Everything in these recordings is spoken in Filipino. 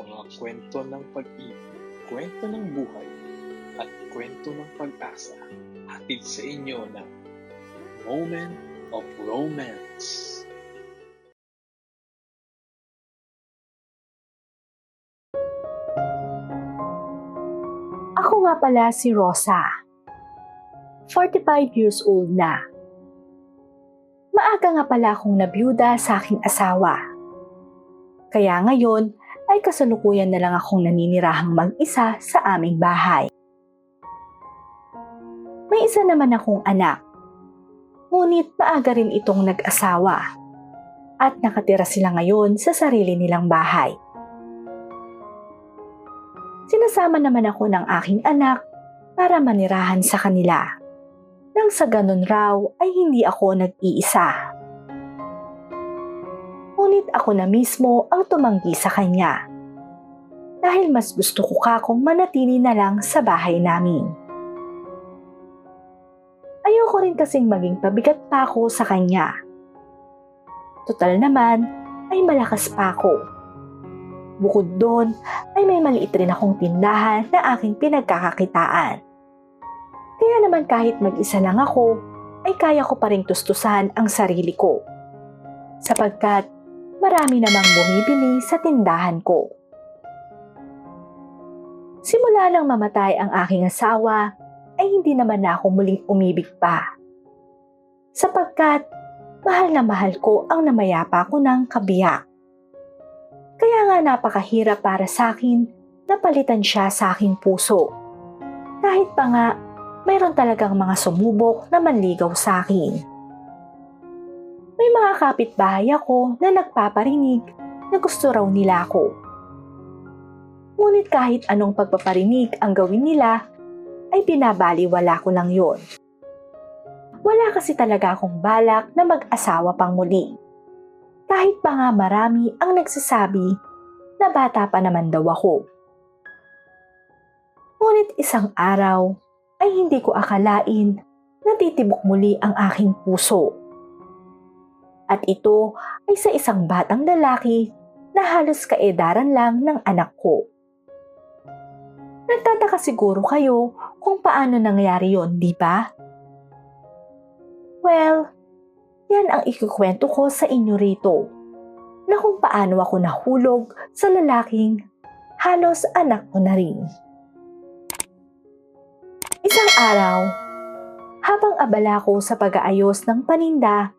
mga kwento ng pag-ibig, kwento ng buhay, at kwento ng pag-asa hatid sa inyo ng Moment of Romance. Ako nga pala si Rosa. 45 years old na. Maaga nga pala akong nabiyuda sa aking asawa. Kaya ngayon ay kasalukuyan na lang akong naninirahang mag-isa sa aming bahay. May isa naman akong anak. Ngunit maaga rin itong nag-asawa. At nakatira sila ngayon sa sarili nilang bahay. Sinasama naman ako ng aking anak para manirahan sa kanila. Nang sa ganun raw ay hindi ako nag-iisa. Ngunit ako na mismo ang tumanggi sa kanya. Dahil mas gusto ko kakong manatili na lang sa bahay namin. Ayoko rin kasing maging pabigat pa ako sa kanya. Total naman ay malakas pa ako. Bukod doon ay may maliit rin akong tindahan na aking pinagkakakitaan. Kaya naman kahit mag-isa lang ako, ay kaya ko pa rin tustusan ang sarili ko. Sapagkat marami namang bumibili sa tindahan ko. Simula nang mamatay ang aking asawa, ay hindi naman na ako muling umibig pa. Sapagkat mahal na mahal ko ang namayapa ko ng kabiyak. Kaya nga napakahirap para sa akin na palitan siya sa aking puso. Kahit pa nga, mayroon talagang mga sumubok na manligaw sa akin. May mga kapitbahay ako na nagpaparinig na gusto raw nila ako. Ngunit kahit anong pagpaparinig ang gawin nila, ay binabaliwala ko lang yon. Wala kasi talaga akong balak na mag-asawa pang muli. Kahit pa nga marami ang nagsasabi na bata pa naman daw ako. Ngunit isang araw ay hindi ko akalain na titibok muli ang aking puso. At ito ay sa isang batang lalaki na halos kaedaran lang ng anak ko. Nagtataka siguro kayo kung paano nangyari yon, di ba? Well, yan ang ikukwento ko sa inyo rito na kung paano ako nahulog sa lalaking halos anak ko na rin. Isang araw, habang abala ko sa pag-aayos ng paninda,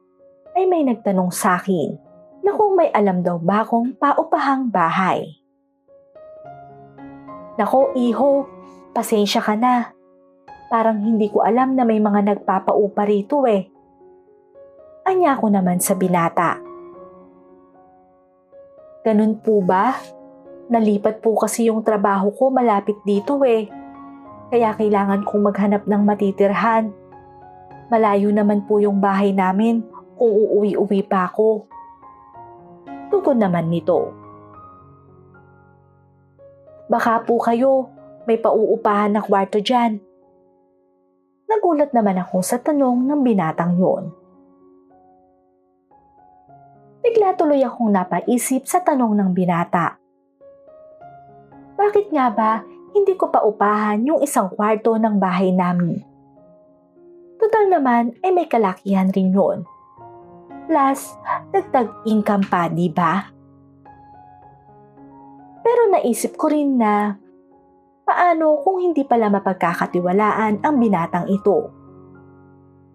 ay may nagtanong sa akin na kung may alam daw ba akong paupahang bahay. Nako, iho, pasensya ka na. Parang hindi ko alam na may mga nagpapaupa rito eh. Anya ko naman sa binata. Ganun po ba? Nalipat po kasi yung trabaho ko malapit dito eh. Kaya kailangan kong maghanap ng matitirhan. Malayo naman po yung bahay namin uuwi-uwi pa ako. Tugon naman nito. Baka po kayo, may pauupahan na kwarto dyan. Nagulat naman ako sa tanong ng binatang yon. Bigla tuloy akong napaisip sa tanong ng binata. Bakit nga ba hindi ko pa upahan yung isang kwarto ng bahay namin? Total naman ay may kalakihan rin yun. Plus, dagdag income pa, di ba? Pero naisip ko rin na paano kung hindi pala mapagkakatiwalaan ang binatang ito?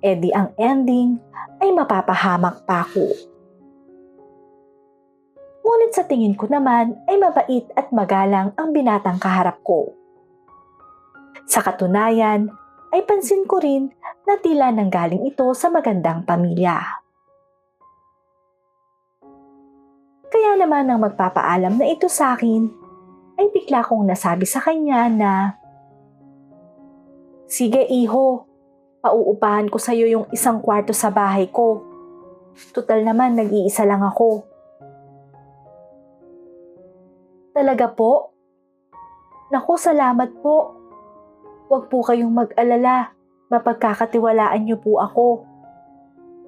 E di ang ending ay mapapahamak pa ako. Ngunit sa tingin ko naman ay mabait at magalang ang binatang kaharap ko. Sa katunayan, ay pansin ko rin na tila nanggaling ito sa magandang pamilya. Kaya naman nang magpapaalam na ito sa akin, ay bigla kong nasabi sa kanya na, Sige iho, pauupahan ko sa iyo yung isang kwarto sa bahay ko. Tutal naman nag-iisa lang ako. Talaga po? Naku, salamat po. Huwag po kayong mag-alala. Mapagkakatiwalaan niyo po ako.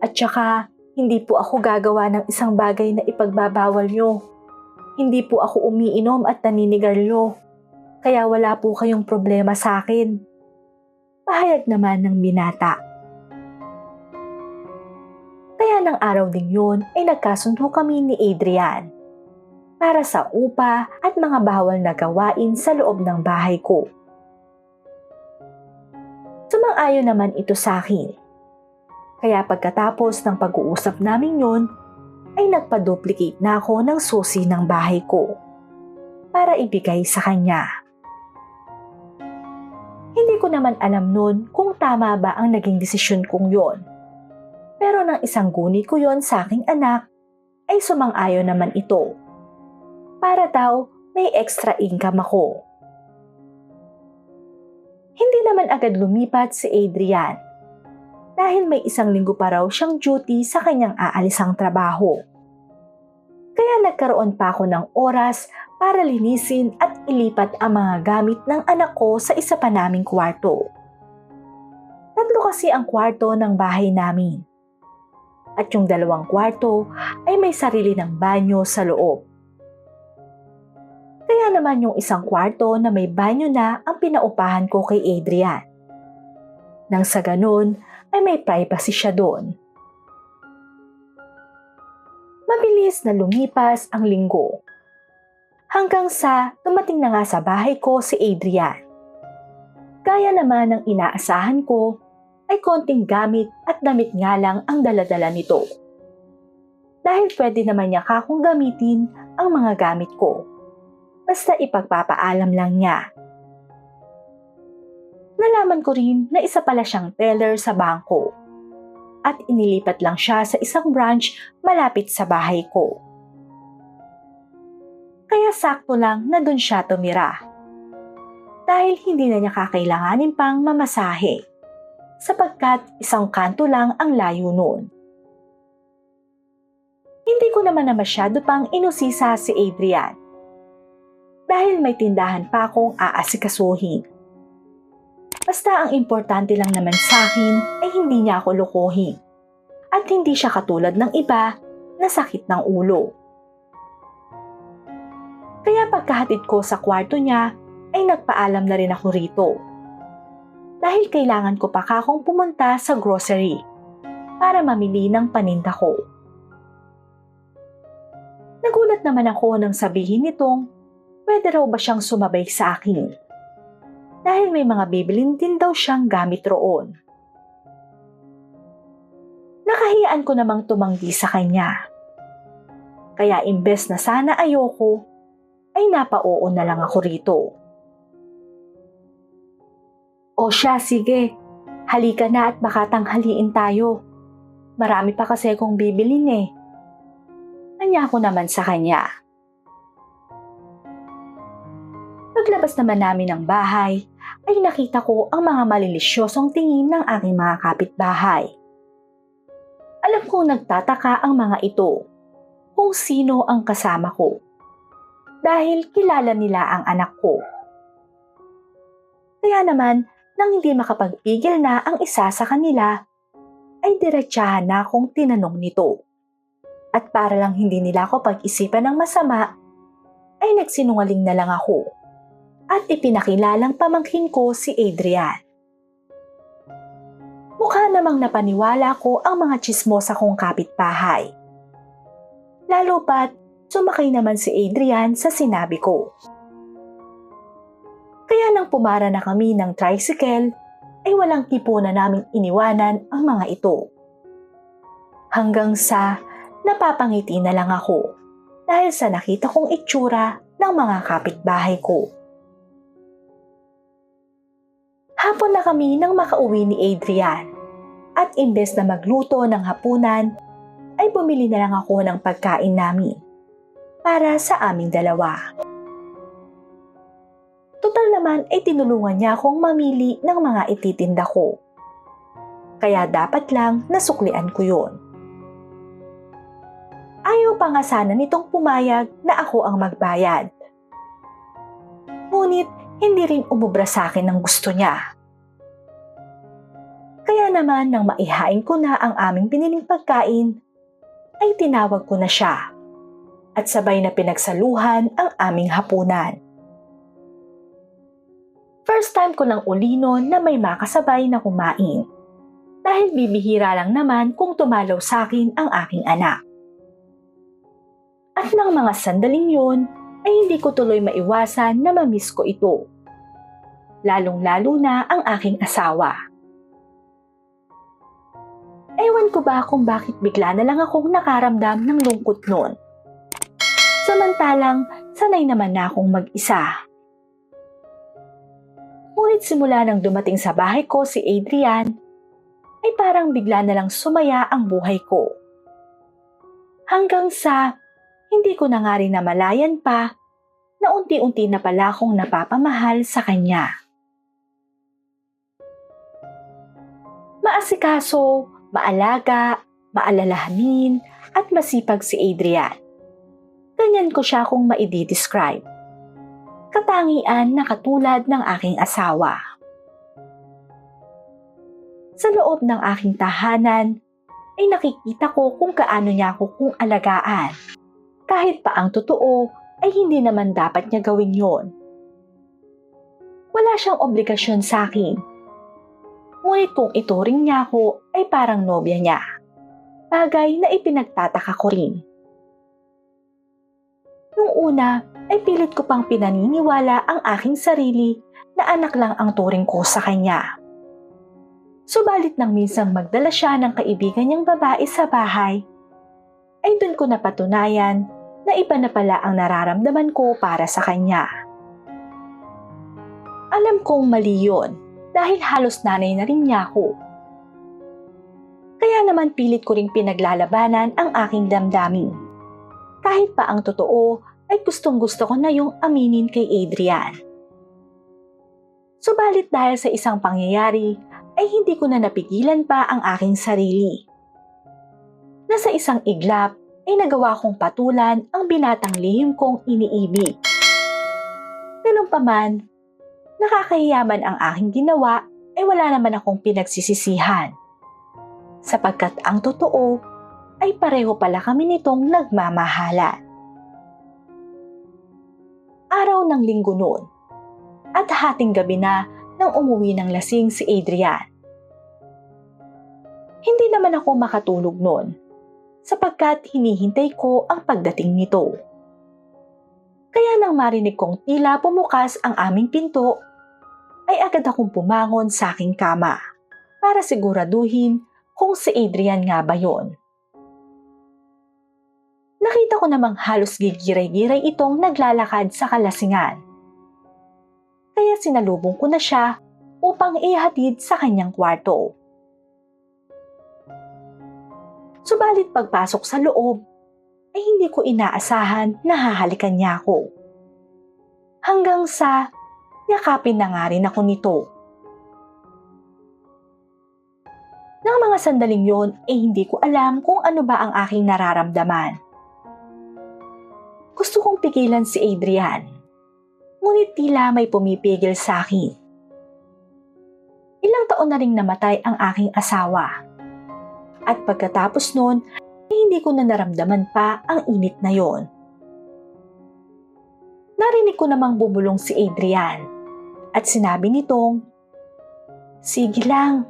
At saka, hindi po ako gagawa ng isang bagay na ipagbabawal niyo. Hindi po ako umiinom at naninigarilyo. Kaya wala po kayong problema sa akin. Pahayag naman ng binata. Kaya ng araw ding yun ay nagkasundo kami ni Adrian para sa upa at mga bawal na gawain sa loob ng bahay ko. Sumang-ayon naman ito sa akin. Kaya pagkatapos ng pag-uusap namin yon, ay nagpa-duplicate na ako ng susi ng bahay ko para ibigay sa kanya. Hindi ko naman alam noon kung tama ba ang naging desisyon kong yon. Pero nang isang guni ko yon sa aking anak, ay sumang-ayon naman ito. Para daw may extra income ako. Hindi naman agad lumipat si Adrian dahil may isang linggo pa raw siyang duty sa kanyang aalisang trabaho. Kaya nagkaroon pa ako ng oras para linisin at ilipat ang mga gamit ng anak ko sa isa pa naming kwarto. Tatlo kasi ang kwarto ng bahay namin. At yung dalawang kwarto ay may sarili ng banyo sa loob. Kaya naman yung isang kwarto na may banyo na ang pinaupahan ko kay Adrian. Nang sa ganun ay may privacy siya doon. Mabilis na lumipas ang linggo. Hanggang sa dumating na nga sa bahay ko si Adrian. Gaya naman ng inaasahan ko, ay konting gamit at damit nga lang ang daladala nito. Dahil pwede naman niya kakong gamitin ang mga gamit ko. Basta ipagpapaalam lang niya. Nalaman ko rin na isa pala siyang teller sa bangko at inilipat lang siya sa isang branch malapit sa bahay ko. Kaya sakto lang na doon siya tumira. Dahil hindi na niya kakailanganin pang mamasahe sapagkat isang kanto lang ang layo noon. Hindi ko naman na masyado pang inusisa si Adrian dahil may tindahan pa akong aasikasuhin. Basta ang importante lang naman sa akin ay hindi niya ako lukuhin at hindi siya katulad ng iba na sakit ng ulo. Kaya pagkahatid ko sa kwarto niya ay nagpaalam na rin ako rito dahil kailangan ko pa kakong pumunta sa grocery para mamili ng paninda ko. Nagulat naman ako nang sabihin nitong pwede raw ba siyang sumabay sa akin dahil may mga bibilin din daw siyang gamit roon. Nakahiyaan ko namang tumanggi sa kanya. Kaya imbes na sana ayoko, ay napa-oo na lang ako rito. O siya, sige. Halika na at baka tanghaliin tayo. Marami pa kasi akong bibilin eh. Anya ko naman sa kanya. Paglabas naman namin ng bahay, ay nakita ko ang mga malilisyosong tingin ng aking mga kapitbahay. Alam kong nagtataka ang mga ito kung sino ang kasama ko dahil kilala nila ang anak ko. Kaya naman, nang hindi makapagpigil na ang isa sa kanila, ay diretsahan na akong tinanong nito. At para lang hindi nila ako pag-isipan ng masama, ay nagsinungaling na lang ako at ipinakilalang pamangkin ko si Adrian. Mukha namang napaniwala ko ang mga chismosa kong kapitbahay. Lalo pat sumakay naman si Adrian sa sinabi ko. Kaya nang pumara na kami ng tricycle, ay walang tipo na naming iniwanan ang mga ito. Hanggang sa napapangiti na lang ako dahil sa nakita kong itsura ng mga kapitbahay ko. Hapon na kami nang makauwi ni Adrian at imbes na magluto ng hapunan, ay bumili na lang ako ng pagkain namin para sa aming dalawa. Total naman ay tinulungan niya akong mamili ng mga ititinda ko. Kaya dapat lang nasuklian ko yon. Ayaw pa nga sana nitong pumayag na ako ang magbayad. Ngunit hindi rin umubra sa akin ng gusto niya. Kaya naman nang maihain ko na ang aming piniling pagkain, ay tinawag ko na siya. at sabay na pinagsaluhan ang aming hapunan. First time ko lang uli noon na may makasabay na kumain. Dahil bibihira lang naman kung tumalaw sa akin ang aking anak. At ng mga sandaling yun, ay hindi ko tuloy maiwasan na mamiss ko ito. Lalong-lalo na ang aking asawa. Ewan ko ba kung bakit bigla na lang akong nakaramdam ng lungkot noon. Samantalang, sanay naman na akong mag-isa. Ngunit simula nang dumating sa bahay ko si Adrian, ay parang bigla na lang sumaya ang buhay ko. Hanggang sa hindi ko na nga rin namalayan pa na unti-unti na pala akong napapamahal sa kanya. Maasikaso, maalaga, maalalahanin, at masipag si Adrian. Ganyan ko siya kung maidi-describe. Katangian na katulad ng aking asawa. Sa loob ng aking tahanan, ay nakikita ko kung kaano niya ako kung alagaan. Kahit pa ang totoo ay hindi naman dapat niya gawin yon. Wala siyang obligasyon sa akin. Ngunit kung ituring niya ako ay parang nobya niya. Bagay na ipinagtataka ko rin. Nung una ay pilit ko pang pinaniniwala ang aking sarili na anak lang ang turing ko sa kanya. Subalit nang minsang magdala siya ng kaibigan niyang babae sa bahay, ay doon ko napatunayan na iba na pala ang nararamdaman ko para sa kanya. Alam kong mali yun dahil halos nanay na rin niya ako. Kaya naman pilit ko ring pinaglalabanan ang aking damdamin. Kahit pa ang totoo ay gustong gusto ko na yung aminin kay Adrian. Subalit dahil sa isang pangyayari ay hindi ko na napigilan pa ang aking sarili. Nasa isang iglap ay nagawa kong patulan ang binatang lihim kong iniibig. Ganun pa man, nakakahiyaman ang aking ginawa ay wala naman akong pinagsisisihan. Sapagkat ang totoo ay pareho pala kami nitong nagmamahalan. Araw ng linggo noon at hating gabi na nang umuwi ng lasing si Adrian. Hindi naman ako makatulog noon sapagkat hinihintay ko ang pagdating nito. Kaya nang marinig kong tila pumukas ang aming pinto, ay agad akong pumangon sa aking kama para siguraduhin kung si Adrian nga ba yon. Nakita ko namang halos gigiray-giray itong naglalakad sa kalasingan kaya sinalubong ko na siya upang ihatid sa kanyang kwarto. Subalit pagpasok sa loob, ay hindi ko inaasahan na hahalikan niya ako. Hanggang sa yakapin na nga rin ako nito. Nang mga sandaling yon eh hindi ko alam kung ano ba ang aking nararamdaman. Gusto kong pigilan si Adrian ngunit tila may pumipigil sa akin. Ilang taon na ring namatay ang aking asawa. At pagkatapos noon, ay hindi ko na naramdaman pa ang init na yon. Narinig ko namang bumulong si Adrian at sinabi nitong, Sige lang,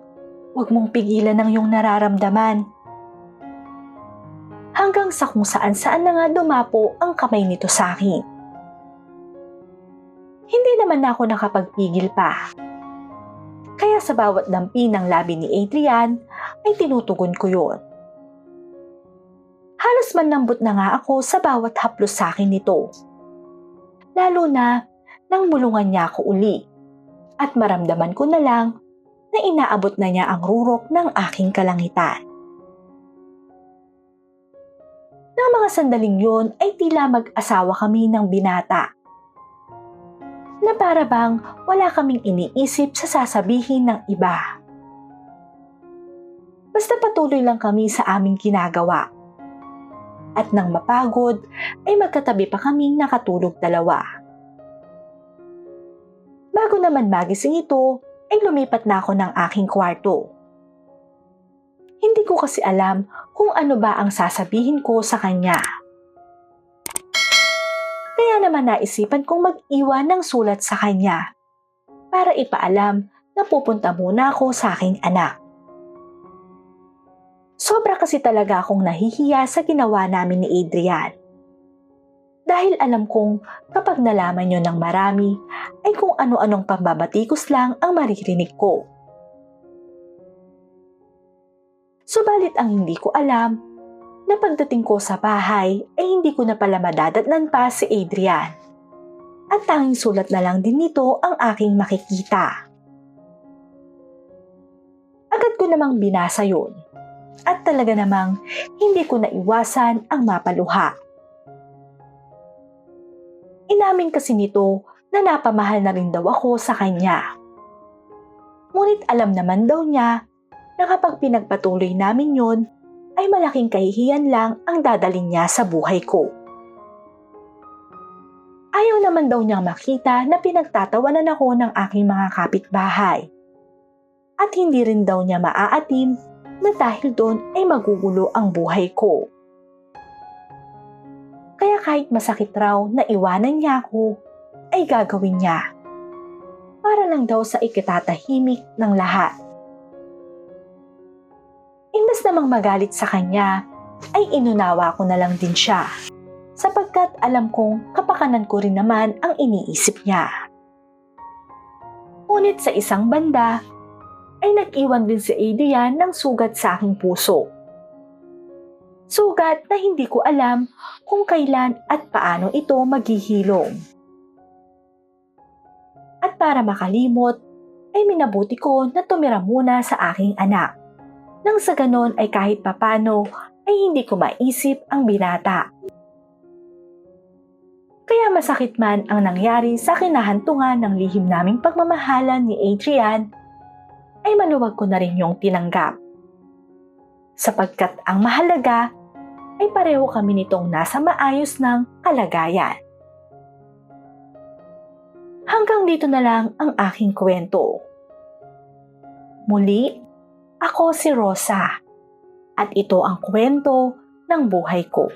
huwag mong pigilan ang iyong nararamdaman. Hanggang sa kung saan saan na nga dumapo ang kamay nito sa akin hindi naman ako nakapagpigil pa. Kaya sa bawat dampi ng labi ni Adrian ay tinutugon ko yon. Halos manlambot na nga ako sa bawat haplos sa akin nito. Lalo na nang bulungan niya ako uli at maramdaman ko na lang na inaabot na niya ang rurok ng aking kalangitan. Nang mga sandaling yon ay tila mag-asawa kami ng binata na para bang wala kaming iniisip sa sasabihin ng iba. Basta patuloy lang kami sa aming ginagawa. At nang mapagod, ay magkatabi pa kaming nakatulog dalawa. Bago naman magising ito, ay lumipat na ako ng aking kwarto. Hindi ko kasi alam kung ano ba ang sasabihin ko sa kanya. naman naisipan kong mag-iwan ng sulat sa kanya para ipaalam na pupunta muna ako sa aking anak. Sobra kasi talaga akong nahihiya sa ginawa namin ni Adrian. Dahil alam kong kapag nalaman nyo ng marami ay kung ano-anong pambabatikos lang ang maririnig ko. Subalit ang hindi ko alam na pagdating ko sa bahay ay hindi ko na pala madadatnan pa si Adrian. At tanging sulat na lang din nito ang aking makikita. Agad ko namang binasa yun. At talaga namang hindi ko naiwasan ang mapaluha. Inamin kasi nito na napamahal na rin daw ako sa kanya. Ngunit alam naman daw niya na kapag pinagpatuloy namin yon ay malaking kahihiyan lang ang dadalin niya sa buhay ko. Ayaw naman daw niyang makita na pinagtatawanan ako ng aking mga kapitbahay. At hindi rin daw niya maaatim na dahil doon ay magugulo ang buhay ko. Kahit masakit raw na iwanan niya ako, ay gagawin niya. Para lang daw sa ikitatahimik ng lahat. Imbes namang magalit sa kanya, ay inunawa ko na lang din siya. Sapagkat alam kong kapakanan ko rin naman ang iniisip niya. Ngunit sa isang banda, ay nag-iwan din si Adrian ng sugat sa aking puso. Sugat na hindi ko alam kung kailan at paano ito maghihilom. At para makalimot, ay minabuti ko na tumira muna sa aking anak. Nang sa ganon ay kahit papano ay hindi ko maisip ang binata. Kaya masakit man ang nangyari sa kinahantungan ng lihim naming pagmamahalan ni Adrian, ay maluwag ko na rin yung tinanggap. Sapagkat ang mahalaga ay pareho kami nitong nasa maayos ng kalagayan. Hanggang dito na lang ang aking kwento. Muli, ako si Rosa at ito ang kwento ng buhay ko.